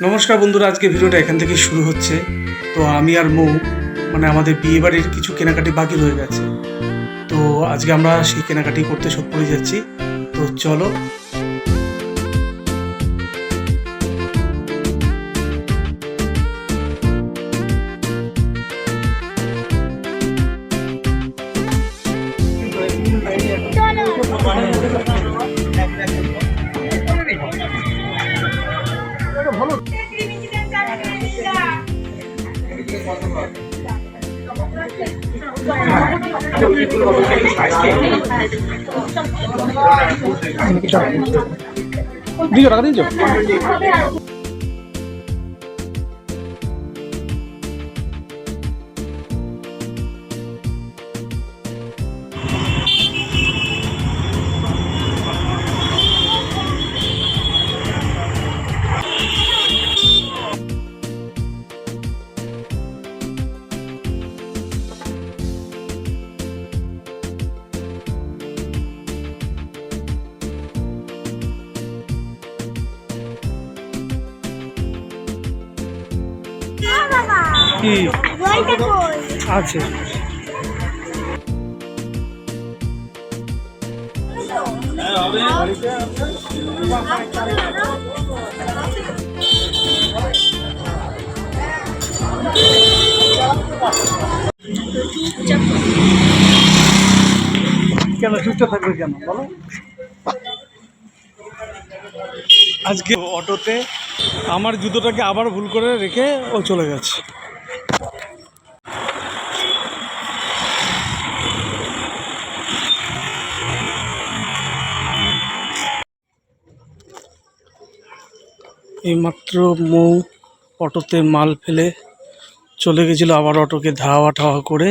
নমস্কার বন্ধুরা, আজকে ভিডিওটা এখান থেকে শুরু হচ্ছে। তো আমি আর মৌ মানে আমাদের বিয়ে বাড়ির কিছু কেনাকাটি বাকি রয়ে গেছে। তো আজকে আমরা সেই কেনাকাটি করতে সব পড়ে যাচ্ছি। তো চলো वीडियो रख दीजिए কি? আছে। কেন চুপচাপ থাকবে কেন? বলো। আজকে অটোতে আমার জুতোটাকে আবার ভুল করে রেখে ও চলে গেছে। এইমাত্র মৌ অটোতে মাল ফেলে চলে গেছিল আবার অটোকে ধাওয়া ঠাওয়া করে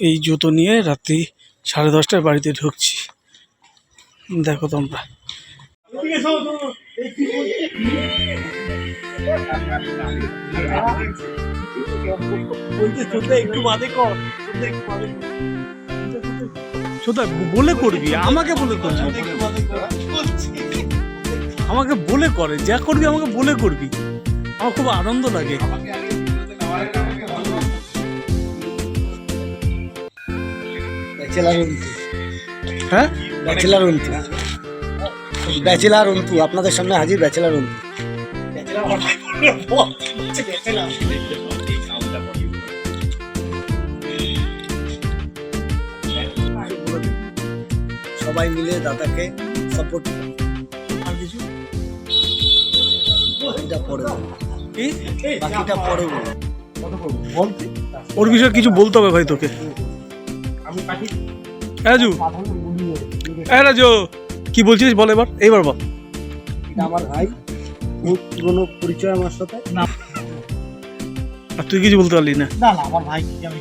এই জুতো নিয়ে রাত্রি সাড়ে দশটায় বাড়িতে ঢুকছি। দেখো তোমরা। বলে করবি? আমাকে বলে করবি। আমাকে বলে করে যা করবি আমাকে বলে করবি। আমার খুব আনন্দ লাগে। ব্যাচেলার অন্তু হ্যাঁ? ব্যাচেলার অন্তু ব্যাচেলার অন্তু আপনাদের সামনে হাজির ব্যাচেলার অন্তু সবাই মিলে দাদাকে সাপোর্ট পরে কি? বাকিটা পরে ওর বিষয়ে কিছু বলতে হবে ভাই তোকে। রাজু। হ্যাঁ রাজু কি বলছিস বল এবার? এইবার বল। আমার ভাই। পুরনো পরিচয় আমার সাথে। আর তুই কিছু বলতে পারলি না। না না আমার ভাই। আমি